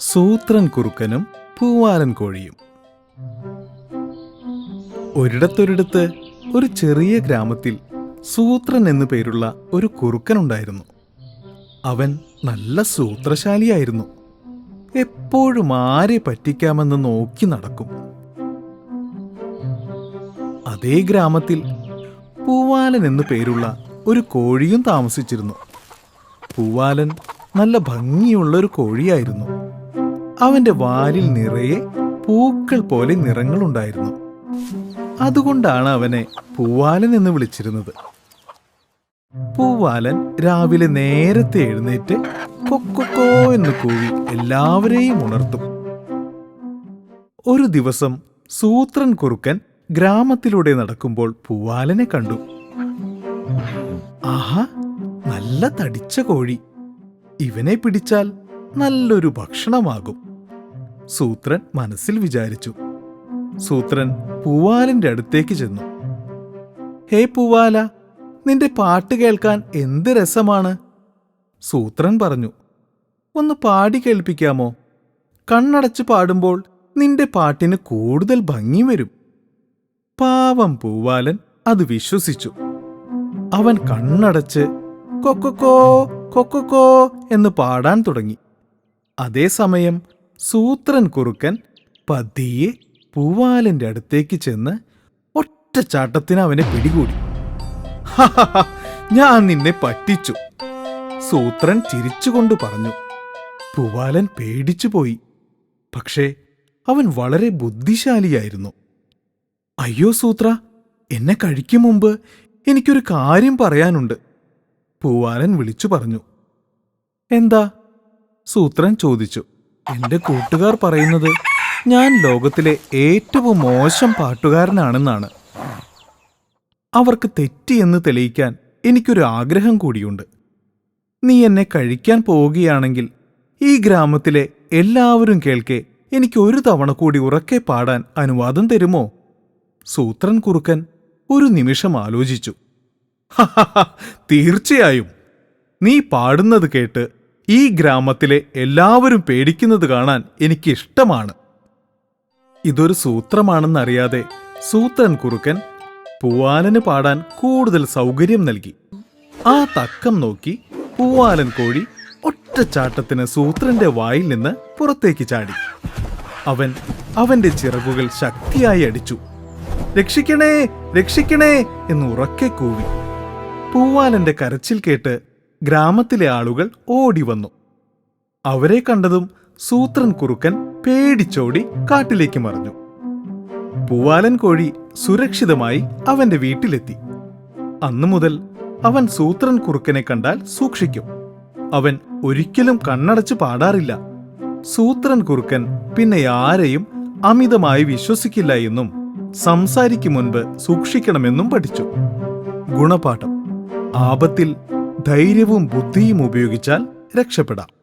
സൂത്രൻ കുറുക്കനും പൂവാലൻ കോഴിയും. ഒരിടത്തൊരിടത്ത് ഒരു ചെറിയ ഗ്രാമത്തിൽ സൂത്രൻ എന്നു പേരുള്ള ഒരു കുറുക്കനുണ്ടായിരുന്നു. അവൻ നല്ല സൂത്രശാലിയായിരുന്നു. എപ്പോഴും ആരെ പറ്റിക്കാമെന്ന് നോക്കി നടക്കും. അതേ ഗ്രാമത്തിൽ പൂവാലൻ എന്നു പേരുള്ള ഒരു കോഴിയും താമസിച്ചിരുന്നു. പൂവാലൻ നല്ല ഭംഗിയുള്ള ഒരു കോഴിയായിരുന്നു. അവന്റെ വാലിൽ നിറയെ പൂക്കൾ പോലെ നിറങ്ങളുണ്ടായിരുന്നു. അതുകൊണ്ടാണ് അവനെ പൂവാലൻ എന്ന് വിളിച്ചിരുന്നത്. പൂവാലൻ രാവിലെ നേരത്തെ എഴുന്നേറ്റ് കൊക്കൊക്കോ എന്ന് കൂവി എല്ലാവരെയും ഉണർത്തും. ഒരു ദിവസം സൂത്രൻ കുറുക്കൻ ഗ്രാമത്തിലൂടെ നടക്കുമ്പോൾ പൂവാലനെ കണ്ടു. ആഹാ നല്ല തടിച്ച കോഴി. ഇവനെ പിടിച്ചാൽ നല്ലൊരു ഭക്ഷണമാകും. സൂത്രൻ മനസ്സിൽ വിചാരിച്ചു. സൂത്രൻ പൂവാലിന്റെ അടുത്തേക്ക് ചെന്നു. ഹേ പൂവാല നിന്റെ പാട്ട് കേൾക്കാൻ എന്ത് രസമാണ്? സൂത്രൻ പറഞ്ഞു. ഒന്ന് പാടി കേൾപ്പിക്കാമോ? കണ്ണടച്ച് പാടുമ്പോൾ നിന്റെ പാട്ടിന് കൂടുതൽ ഭംഗി വരും. പാവം പൂവാലൻ അത് വിശ്വസിച്ചു. അവൻ കണ്ണടച്ച് കൊക്കൊക്കോ കൊക്കൊക്കോ എന്ന് പാടാൻ തുടങ്ങി. അതേസമയം സൂത്രൻ കുറുക്കൻ പതിയെ പൂവാലന്റെ അടുത്തേക്ക് ചെന്ന് ഒറ്റച്ചാട്ടത്തിന് അവനെ പിടികൂടി. ഞാൻ നിന്നെ പറ്റിച്ചു. സൂത്രൻ ചിരിച്ചുകൊണ്ട് പറഞ്ഞു. പൂവാലൻ പേടിച്ചുപോയി പക്ഷേ അവൻ വളരെ ബുദ്ധിശാലിയായിരുന്നു. അയ്യോ സൂത്ര എന്നെ കഴിക്കും മുമ്പ് എനിക്കൊരു കാര്യം പറയാനുണ്ട്. പൂവാലൻ വിളിച്ചു പറഞ്ഞു. എന്താ? സൂത്രൻ ചോദിച്ചു. എന്റെ കൂട്ടുകാർ പറയുന്നത് ഞാൻ ലോകത്തിലെ ഏറ്റവും മോശം പാട്ടുകാരനാണെന്നാണ്. അവർക്ക് തെറ്റിയെന്ന് തെളിയിക്കാൻ എനിക്കൊരു ആഗ്രഹം കൂടിയുണ്ട്. നീ എന്നെ കഴിക്കാൻ പോവുകയാണെങ്കിൽ ഈ ഗ്രാമത്തിലെ എല്ലാവരും കേൾക്കെ എനിക്ക് ഒരു തവണ കൂടി ഉറക്കെ പാടാൻ അനുവാദം തരുമോ? സൂത്രൻ കുറുക്കൻ ഒരു നിമിഷം ആലോചിച്ചു. തീർച്ചയായും. നീ പാടുന്നത് കേട്ട് ഈ ഗ്രാമത്തിലെ എല്ലാവരും പേടിക്കുന്നത് കാണാൻ എനിക്ക് ഇഷ്ടമാണ്. ഇതൊരു സൂത്രമാണെന്നറിയാതെ സൂത്രൻ കുറുക്കൻ പൂവാലന് പാടാൻ കൂടുതൽ സൗകര്യം നൽകി. ആ തക്കം നോക്കി പൂവാലൻ കോഴി ഒറ്റച്ചാട്ടത്തിന് സൂത്രന്റെ വായിൽ നിന്ന് പുറത്തേക്ക് ചാടി. അവൻ അവന്റെ ചിറകുകൾ ശക്തിയായി അടിച്ചു. രക്ഷിക്കണേ രക്ഷിക്കണേ എന്ന് ഉറക്കെ കൂവി. പൂവാലന്റെ കരച്ചിൽ കേട്ട് ഗ്രാമത്തിലെ ആളുകൾ ഓടി വന്നു. അവരെ കണ്ടതും സൂത്രൻ കുറുക്കൻ പേടിച്ചോടി കാട്ടിലേക്ക് മറിഞ്ഞു. പൂവാലൻ കോഴി സുരക്ഷിതമായി അവന്റെ വീട്ടിലെത്തി. അന്നു മുതൽ അവൻ സൂത്രൻ കുറുക്കനെ കണ്ടാൽ സൂക്ഷിക്കും. അവൻ ഒരിക്കലും കണ്ണടച്ച് പാടാറില്ല. സൂത്രൻ കുറുക്കൻ പിന്നെ ആരെയും അമിതമായി വിശ്വസിക്കില്ല എന്നും സംസാരിക്കും മുൻപ് സൂക്ഷിക്കണമെന്നും പഠിച്ചു. ഗുണപാഠം. ആപത്തിൽ ധൈര്യവും ബുദ്ധിയും ഉപയോഗിച്ചാൽ രക്ഷപ്പെടാം.